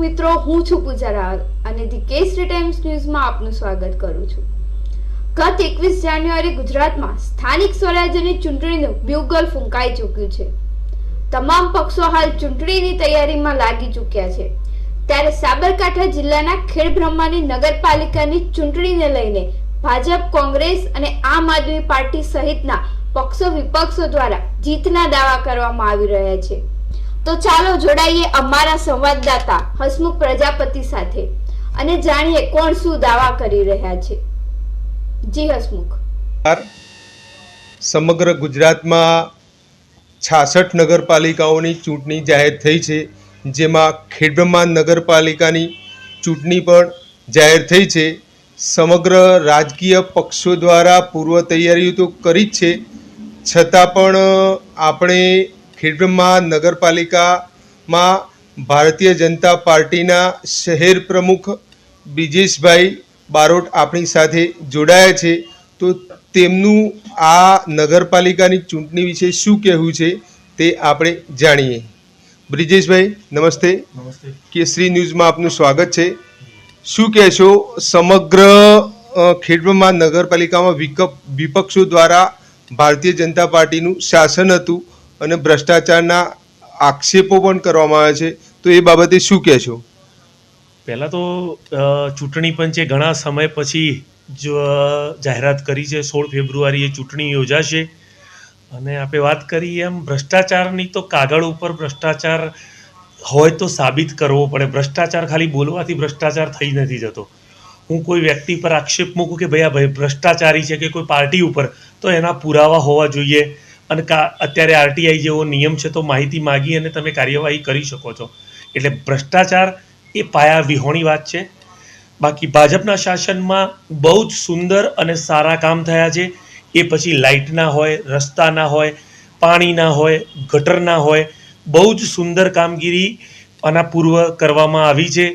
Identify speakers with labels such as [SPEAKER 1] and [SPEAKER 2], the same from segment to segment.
[SPEAKER 1] મિત્રો, હું છું પૂજા રાવલ અને ધી કેસરી ટાઈમ્સ ન્યૂઝમાં આપનું સ્વાગત કરું છું. ગત એકવીસ જાન્યુઆરી ગુજરાતમાં સ્થાનિક સ્વરાજ્યની ચૂંટણીનું બ્યુગલ ફૂંકાઈ ચૂક્યું છે. તમામ પક્ષો હાલ ચૂંટણીની તૈયારીમાં લાગી ચૂક્યા છે. ત્યારે સાબરકાંઠા જિલ્લાના ખેડબ્રહ્માની નગરપાલિકાની ચૂંટણીને લઈને ભાજપ, કોંગ્રેસ અને આમ આદમી પાર્ટી સહિતના પક્ષો વિપક્ષો દ્વારા જીતના દાવા કરવામાં આવી રહ્યા છે. તો ચાલો જોડાઈએ અમારા સંવાદદાતા, હસમુખ પ્રજાપતિ સાથે અને જાણીએ કોણ શું દાવા કરી રહ્યા છે. જી હસમુખ.
[SPEAKER 2] સમગ્ર ગુજરાતમાં છાસઠ નગરપાલિકાઓની ચૂંટણી જાહેર થઈ છે, જેમાં ખેડબ્રહ્મા નગરપાલિકાની ચૂંટણી પણ જાહેર થઈ છે. સમગ્ર રાજકીય પક્ષો દ્વારા પૂર્વ તૈયારીઓ તો કરી જ છે. છતાં પણ આપણે ખેડબ્રહ્મા નગરપાલિકામાં ભારતીય જનતા પાર્ટીના શહેર પ્રમુખ બ્રિજેશભાઈ બારોટ આપણી સાથે જોડાયા છે. તો તેમનું આ નગરપાલિકાની ચૂંટણી વિશે શું કહેવું છે તે આપણે જાણીએ. બ્રિજેશભાઈ નમસ્તે.
[SPEAKER 3] નમસ્તે.
[SPEAKER 2] કેસરી ન્યૂઝમાં આપનું સ્વાગત છે. શું કહેશો સમગ્ર ખેડબ્રહ્મા નગરપાલિકામાં વિકપ વિપક્ષો દ્વારા ભારતીય જનતા પાર્ટીનું શાસન હતું. અને ભ્રષ્ટાચારના આક્ષેપો પણ કરવામાં આવે છે. તો એ બાબતે શું કહેશો
[SPEAKER 3] પહેલાં તો ચૂંટણી પંચે ઘણા સમય પછી જ જાહેરાત કરી છે. સોળ ફેબ્રુઆરીએ ચૂંટણી યોજાશે. અને આપણે વાત કરીએ એમ, ભ્રષ્ટાચારની તો કાગળ ઉપર ભ્રષ્ટાચાર હોય તો સાબિત કરવો પડે. ભ્રષ્ટાચાર ખાલી બોલવાથી ભ્રષ્ટાચાર થઈ નથી જતો. હું કોઈ વ્યક્તિ પર આક્ષેપ મૂકું કે ભાઈ આ ભાઈ ભ્રષ્ટાચારી છે કે કોઈ પાર્ટી ઉપર, તો એના પુરાવા હોવા જોઈએ. અને કા અત્યારે આરટીઆઈ જેવો નિયમ છે તો માહિતી માગી અને તમે કાર્યવાહી કરી શકો છો. એટલે ભ્રષ્ટાચાર એ પાયા વિહોણી વાત છે. બાકી ભાજપના શાસનમાં બહુ જ સુંદર અને સારા કામ થયા છે. એ પછી લાઇટના હોય, રસ્તાના હોય, પાણીના હોય, ગટરના હોય, બહુ જ સુંદર કામગીરી આના પૂર્વ કરવામાં આવી છે.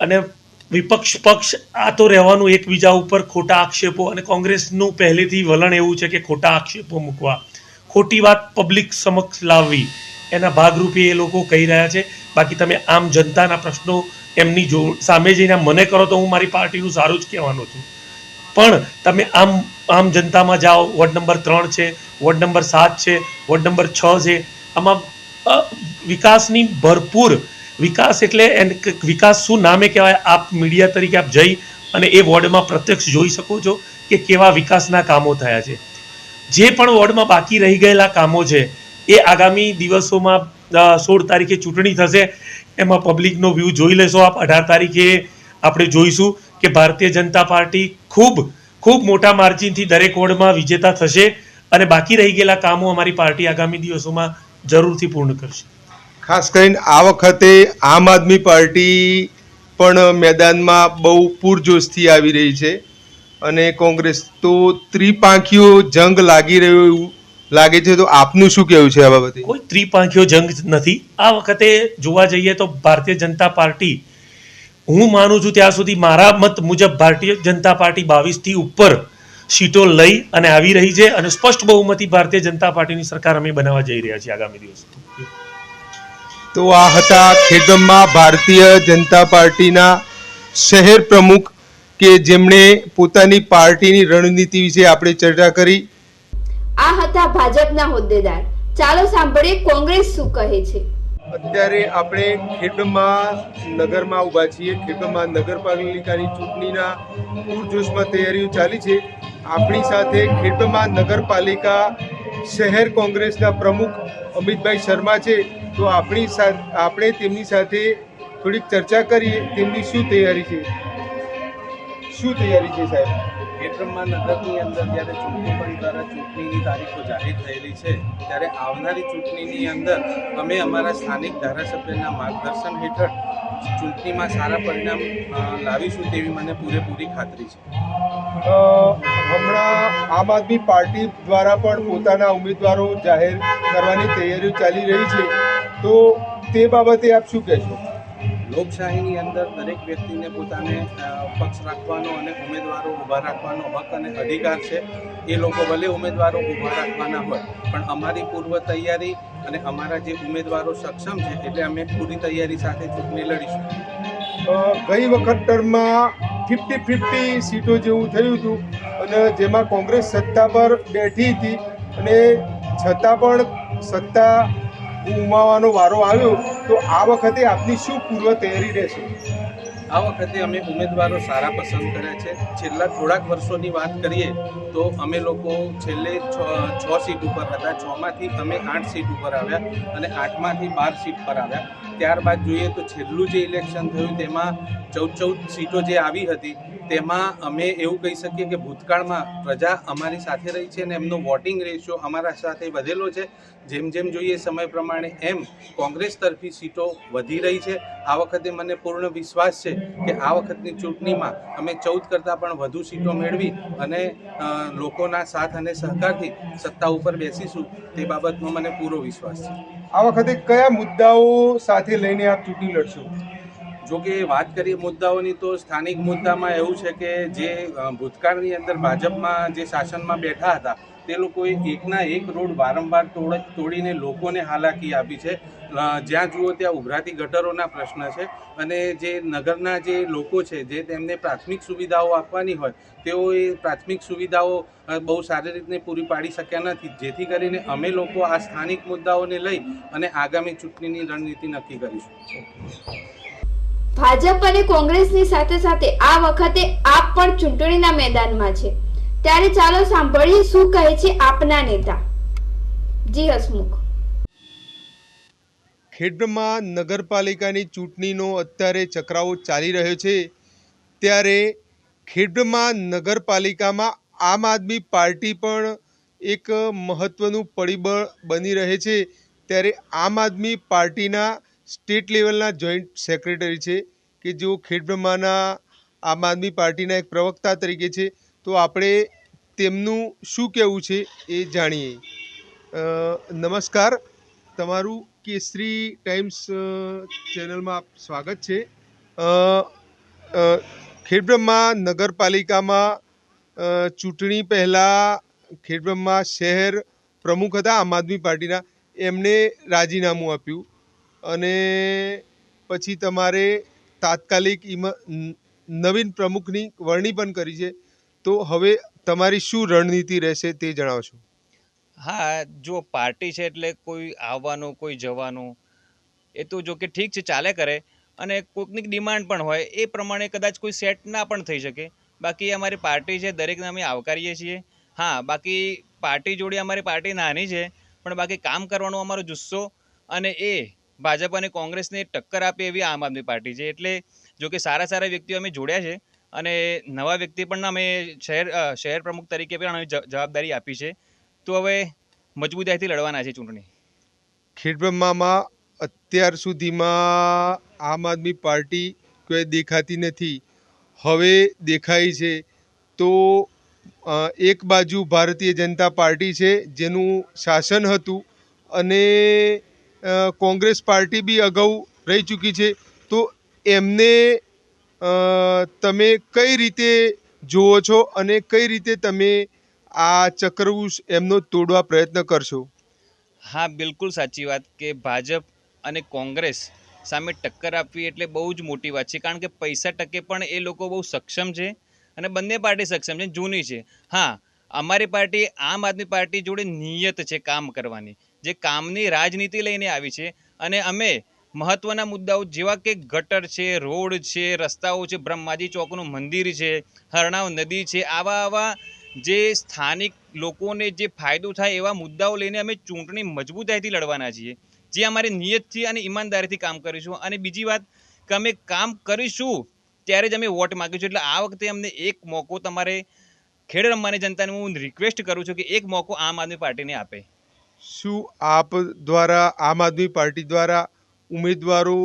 [SPEAKER 3] અને વિપક્ષ પક્ષ આ તો રહેવાનું એકબીજા ઉપર ખોટા આક્ષેપો અને કોંગ્રેસનું પહેલેથી વલણ એવું છે કે ખોટા આક્ષેપો મૂકવા. ખોટી વાત પબ્લિક સમક્ષ લાવવી. એના ભાગરૂપે એ લોકો કહી રહ્યા છે, બાકી તમે આમ જનતાના પ્રશ્નો એમની જો, સામે જઈને મને કરો તો હું મારી પાર્ટીનું સારું જ કહેવાનો છું. પણ તમે આમ આમ જનતામાં જાઓ, વોર્ડ નંબર ત્રણ છે, વોર્ડ નંબર સાત છે, વોર્ડ નંબર છ છે, આમાં વિકાસની ભરપૂર, વિકાસ એટલે વિકાસ શું નામે કહેવાય? આપ મીડિયા તરીકે આપ જઈ અને એ વોર્ડમાં પ્રત્યક્ષ જોઈ શકો છો કે કેવા વિકાસના કામો થયા છે. જે પણ વોર્ડમાં બાકી રહી ગયેલા કામો છે, એ આગામી દિવસોમાં સોળ તારીખે ચૂંટણી થશે. એમાં પબ્લિકનો વ્યૂ જોઈ લેશો આપ. અઢાર તારીખે આપણે જોઈશું કે ભારતીય જનતા પાર્ટી ખૂબ ખૂબ મોટા માર્જિનથી દરેક વોર્ડમાં વિજેતા થશે અને બાકી રહી ગયેલા કામો અમારી પાર્ટી આગામી દિવસોમાં જરૂરથી પૂર્ણ કરશે.
[SPEAKER 2] ખાસ કરીને આ વખતે આમ આદમી પાર્ટી પણ મેદાનમાં બહુ પૂરજોશથી આવી રહી છે. અને કોંગ્રેસ તો ત્રિપાંખીઓ જંગ લાગી રહ્યો એવું લાગે છે તો આપનું શું કહેવું છે આ બાબતે?
[SPEAKER 3] કોઈ ત્રિપાંખીઓ જંગ નથી. આ વખતે જોવા જઈએ તો ભારતીય જનતા પાર્ટી હું માનું છું ત્યાં સુધી મારા મત મુજબ ભારતીય જનતા પાર્ટી બાવીસથી ઉપર સીટો લઈ અને આવી રહી છે અને સ્પષ્ટ બહુમતી ભારતીય જનતા પાર્ટીની સરકાર અમે બનાવવા જઈ રહ્યા છીએ આગામી દિવસ.
[SPEAKER 2] તો આ હતા ખેડમમાં ભારતીય જનતા પાર્ટીના શહેર પ્રમુખ કે જેમણે પોતાની પાર્ટીની રણનીતિ વિશે આપણે ચર્ચા કરી.
[SPEAKER 1] આ હતા ભાજપના હોદ્દેદાર. ચાલો સાંભળીએ કોંગ્રેસ શું કહે છે.
[SPEAKER 2] અત્યારે આપણે ખેડમાં નગરમાં ઊભા છીએ. ખેડમાં નગરપાલિકાની ચૂંટણીના પૂરજોશમાં તૈયારીઓ ચાલી છે. આપણી સાથે ખેડમાં નગરપાલિકા શહેર કોંગ્રેસના પ્રમુખ અમિતભાઈ શર્મા છે. તો આપણી સાથે આપણે તેમની સાથે થોડીક ચર્ચા કરીએ. તેમની શું તૈયારી છે? શું તૈયારી છે સાહેબ?
[SPEAKER 4] ખેડબ્રહ્મા નગરની અંદર જ્યારે ચૂંટણી પંચ દ્વારા ચૂંટણીની તારીખો જાહેર થયેલી છે ત્યારે આવનારી ચૂંટણીની અંદર અમે અમારા સ્થાનિક ધારાસભ્યના માર્ગદર્શન હેઠળ ચૂંટણીમાં સારા પરિણામ લાવીશું તેવી મને પૂરેપૂરી ખાતરી છે.
[SPEAKER 2] હમણાં આમ આદમી પાર્ટી દ્વારા પણ પોતાના ઉમેદવારો જાહેર કરવાની તૈયારીઓ ચાલી રહી છે. તો તે બાબતે આપ શું કહેશો?
[SPEAKER 4] લોકશાહીની અંદર દરેક વ્યક્તિને પોતાને પક્ષ રાખવાનો અને ઉમેદવારો ઊભા રાખવાનો હક અને અધિકાર છે. એ લોકો ભલે ઉમેદવારો ઊભા રાખવાના હોય, પણ અમારી પૂર્વ તૈયારી અને અમારા જે ઉમેદવારો સક્ષમ છે, એટલે અમે પૂરી તૈયારી સાથે ચૂંટણી લડીશું.
[SPEAKER 2] ગઈ વખત ટર્મમાં ફિફ્ટી ફિફ્ટી સીટો જેવું થયું હતું અને જેમાં કોંગ્રેસ સત્તા પર બેઠી હતી અને છતાં પણ સત્તા ગુમાવવાનો વારો આવ્યો. તો આ વખતે આપની શું પૂર્વ તૈયારી રહેશે?
[SPEAKER 4] આ વખતે અમે ઉમેદવારો સારા પસંદ કર્યા છે. છેલ્લા થોડાક વર્ષોની વાત કરીએ તો અમે લોકો છેલ્લે છ સીટ ઉપર હતા. છમાંથી અમે આઠ સીટ ઉપર આવ્યા અને આઠમાંથી બાર સીટ પર આવ્યા. ત્યારબાદ જોઈએ તો છેલ્લું જે ઇલેક્શન થયું તેમાં ચૌદ ચૌદ સીટો જે આવી હતી, તેમાં અમે એવું કહી શકીએ કે ભૂતકાળમાં પ્રજા અમારી સાથે રહી છે અને એમનો વોટિંગ રેશિયો અમારા સાથે વધેલો છે. જેમ જેમ જોઈએ સમય પ્રમાણે એમ કોંગ્રેસ તરફી સીટો વધી રહી છે. આ વખતે મને પૂર્ણ વિશ્વાસ છે કે આ વખતની ચૂંટણીમાં અમે ચૌદ કરતાં પણ વધુ સીટો મેળવી અને લોકોના સાથ અને સહકારથી સત્તા ઉપર બેસીશું તે બાબતનો મને પૂરો વિશ્વાસ છે.
[SPEAKER 2] આ વખતે કયા મુદ્દાઓ સાથે લઈને આપ ચૂંટણી લડશો?
[SPEAKER 4] જો કે વાત કરીએ મુદ્દાઓની તો સ્થાનિક મુદ્દામાં એવું છે કે જે ભૂતકાળની અંદર ભાજપમાં જે શાસનમાં બેઠા હતા, તે લોકોએ એકના એક રોડ વારંવાર તોડ, તોડીને લોકોને હાલાકી આપી છે. જ્યાં જુઓ ત્યાં ઉભરાતી ગટરોના પ્રશ્ન છે અને જે નગરના જે લોકો છે, જે તેમને પ્રાથમિક સુવિધાઓ આપવાની હોય તેઓ એ પ્રાથમિક સુવિધાઓ બહુ સારી રીતે પૂરી પાડી શક્યા નથી. જેથી કરીને અમે લોકો આ સ્થાનિક મુદ્દાઓને લઈ અને આગામી ચૂંટણીની રણનીતિ નક્કી કરીશું.
[SPEAKER 1] ભાજપ અને કોંગ્રેસની સાથે સાથે આ વખતે આપ પણ ચૂંટણીના મેદાનમાં છે. ત્યારે ચાલો સાંભળીએ શું કહે છે આપના નેતા. જી હસમુખ.
[SPEAKER 2] ખેડમાં નગરપાલિકાની ચૂંટણીનો અત્યારે ચક્રાવો ચાલી રહ્યો છે. ત્યારે ખેડમાં નગરપાલિકામાં આમ આદમી પાર્ટી પણ એક મહત્ત્વનું પરિબળ બની રહે છે. ત્યારે આમ આદમી પાર્ટીના સ્ટેટ લેવલના જોઈન્ટ સેક્રેટરી છે કે જેઓ ખેડબ્રહ્માના આમ આદમી પાર્ટીના એક પ્રવક્તા તરીકે છે. તો આપણે તેમનું શું કહેવું છે એ જાણીએ. નમસ્કાર. તમારું કેસરી ટાઈમ્સ ચેનલમાં આપ સ્વાગત છે. ખેડબ્રહ્મા નગરપાલિકામાં ચૂંટણી પહેલાં ખેડબ્રહ્મા શહેર પ્રમુખ હતા આમ આદમી પાર્ટીના. એમને રાજીનામું આપ્યું. અને પછી તમારે તાત્કાલિક નવીન પ્રમુખની વરણી પણ કરી છે. તો હવે તમારી શું રણનીતિ રહેશે તે જણાવશો.
[SPEAKER 5] હા, જો પાર્ટી છે એટલે કોઈ આવવાનું, કોઈ જવાનું, એ તો જો કે ઠીક છે, ચાલે કરે. અને કોઈકની ડિમાન્ડ પણ હોય, એ પ્રમાણે કદાચ કોઈ સેટ ના પણ થઈ શકે. બાકી અમારી પાર્ટી છે, દરેકને અમે આવકારીએ છીએ. હા, બાકી પાર્ટી જોડે અમારી પાર્ટી નાની છે, પણ બાકી કામ કરવાનો અમારો જુસ્સો અને એ ભાજપ અને કોંગ્રેસને ટક્કર આપે એવી આમ આદમી પાર્ટી છે. એટલે જો કે સારા સારા વ્યક્તિઓ અમે જોડ્યા છે અને નવા વ્યક્તિ પણ અમે શહેર શહેર પ્રમુખ તરીકે પણ અમે જવાબદારી આપી છે. તો હવે મજબૂતાઈથી લડવાના છે ચૂંટણી.
[SPEAKER 2] ખેડબ્રહ્મામાં અત્યાર સુધીમાં આમ આદમી પાર્ટી કોઈ દેખાતી નથી. હવે દેખાય છે તો એક બાજુ ભારતીય જનતા પાર્ટી છે જેનું શાસન હતું અને કોંગ્રેસ પાર્ટી બી અગાઉ રહી ચૂકી છે. તો એમને તમે કઈ રીતે જુઓ છો અને કઈ રીતે તમે આ ચક્રવ્યૂહ એમનો તોડવા પ્રયત્ન કરશો?
[SPEAKER 5] હા, બિલકુલ સાચી વાત કે ભાજપ અને કોંગ્રેસ સામે ટક્કર આપવી એટલે બહુ જ મોટી વાત છે. કારણ કે પૈસા ટકે પણ એ લોકો બહુ સક્ષમ છે અને બંને પાર્ટી સક્ષમ છે, જૂની છે. હા અમારી પાર્ટી, આમ આદમી પાર્ટી જોડે નિયત છે કામ કરવાની. જે કામની રાજનીતિ લઈને આવી છે અને અમે મહત્વના મુદ્દાઓ જેવા કે ગટર છે, રોડ છે, રસ્તાઓ છે, બ્રહ્માજી ચોકનું મંદિર છે, હરણાવ નદી છે, આવા આવા જે સ્થાનિક લોકોને જે ફાયદો થાય એવા મુદ્દાઓ લઈને અમે ચૂંટણી મજબૂતાઈથી લડવાના છીએ. જે અમારી નિયતથી અને ઈમાનદારીથી કામ કરીશું. અને બીજી વાત, કે અમે કામ કરીશું ત્યારે જ અમે વોટ માગીશું. એટલે આ વખતે અમને એક મોકો તમારે ખેડ રમવાની જનતાને હું રિક્વેસ્ટ કરું છું કે એક મોકો આમ આદમી પાર્ટીને આપે.
[SPEAKER 2] શું આપ દ્વારા આમ આદમી પાર્ટી દ્વારા ઉમેદવારો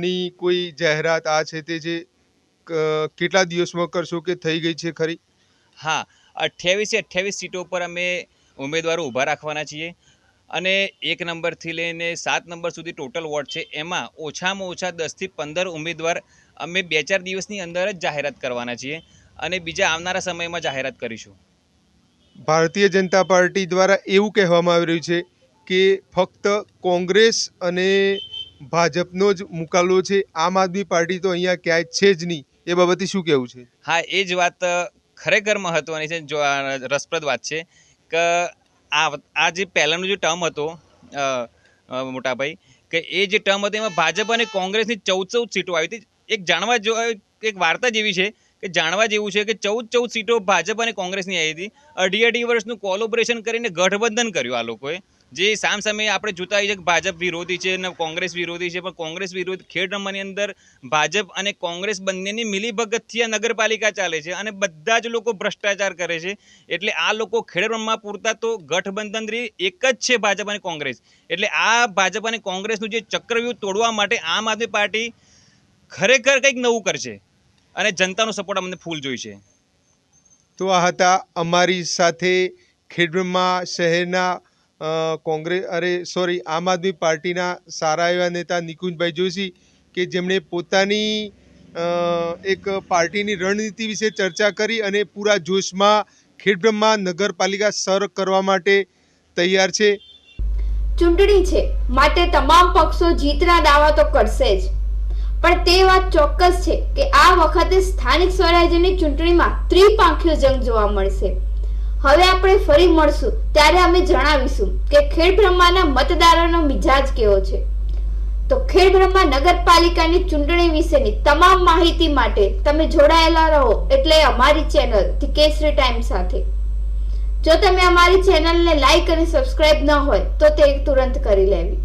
[SPEAKER 2] ની કોઈ જાહેરાત આ છે તે જે કેટલા દિવસમાં કરશો કે થઈ ગઈ છે ખરી?
[SPEAKER 5] હા અઠ્યાવીસે અઠ્યાવીસ સીટો પર અમે ઉમેદવારો ઊભા રાખવાના છીએ અને એક નંબરથી લઈને સાત નંબર સુધી ટોટલ વોર્ડ છે. એમાં ઓછામાં ઓછા દસથી પંદર ઉમેદવાર અમે બે ચાર દિવસની અંદર જ જાહેરાત કરવાના છીએ. અને બીજા આવનારા સમયમાં જાહેરાત કરીશું.
[SPEAKER 2] ભારતીય જનતા પાર્ટી દ્વારા એવું કહેવામાં આવી રહ્યું છે કે ફક્ત કોંગ્રેસ અને ભાજપનો જ મુકાલો છે આમ આદમી પાર્ટી તો અહીંયા ક્યાંય છે જ નહીં. એ બાબતે શું કહેવું છે?
[SPEAKER 5] હા એ જ વાત ખરેખર મહત્ત્વની છે જો રસપ્રદ વાત છે કે આ આ જે પહેલાંનો જે ટર્મ હતો મોટાભાઈ કે એ જે ટર્મ હતો એમાં ભાજપ અને કોંગ્રેસની ચૌદ ચૌદ સીટો આવી હતી. એક જાણવા જો એક વાર્તા જેવી છે કે જાણવા જેવું છે કે ચૌદ ચૌદ સીટો ભાજપ અને કોંગ્રેસની આવી હતી. અઢી અઢી વર્ષનું કોલોબરેશન કરીને ગઠબંધન કર્યું આ લોકોએ. જે સામસામે આપણે જોતા છીએ કે ભાજપ વિરોધી છે અને કોંગ્રેસ વિરોધી છે, પણ કોંગ્રેસ વિરોધ ખેડ રમવાની અંદર ભાજપ અને કોંગ્રેસ બંનેની મિલીભગતથી આ નગરપાલિકા ચાલે છે અને બધા જ લોકો ભ્રષ્ટાચાર કરે છે. એટલે આ લોકો ખેડ રમવા પૂરતા તો ગઠબંધન એક જ છે ભાજપ અને કોંગ્રેસ. એટલે આ ભાજપ અને કોંગ્રેસનું જે ચક્રવ્યૂહ તોડવા માટે આમ આદમી પાર્ટી ખરેખર કંઈક નવું કરશે. અને જનતાનો સપોર્ટ અમને ફૂલ જોઈશે
[SPEAKER 2] તો આ હતા અમારી સાથે ખેડમાં શહેરના કોંગ્રેસ અરે સોરી આમ આદમી પાર્ટીના સારા એવા નેતા નિકુંજભાઈ જોશી કે જેમણે પોતાની એક પાર્ટીની રણનીતિ વિશે ચર્ચા કરી અને પૂરા જોશમાં ખેડબ્રહ્મા નગરપાલિકા સર કરવા માટે તૈયાર છે.
[SPEAKER 1] ચૂંટણી છે. માટે તમામ પક્ષો જીતના દાવા તો કરશે જ. પણ તે વાત ચોક્કસ છે કે આ વખતે સ્થાનિક સ્વરાજ્યની ચૂંટણીમાં ત્રિપાંખ્યો જંગ જોવા મળશે. હવે આપણે ફરી મળશું, ત્યારે અમે જણાવીશું કે ખેડબ્રહ્માના મતદારોનો મિજાજ કેવો છે. તો ખેડબ્રહ્મા નગરપાલિકાની ચૂંટણી વિશેની તમામ માહિતી માટે તમે જોડાયેલા રહો એટલે અમારી ચેનલ ધી કેસરી ટાઈમ સાથે. જો તમે અમારી ચેનલને લાઈક અને સબસ્ક્રાઇબ ન હોય, તો તે તુરંત કરી લેવી.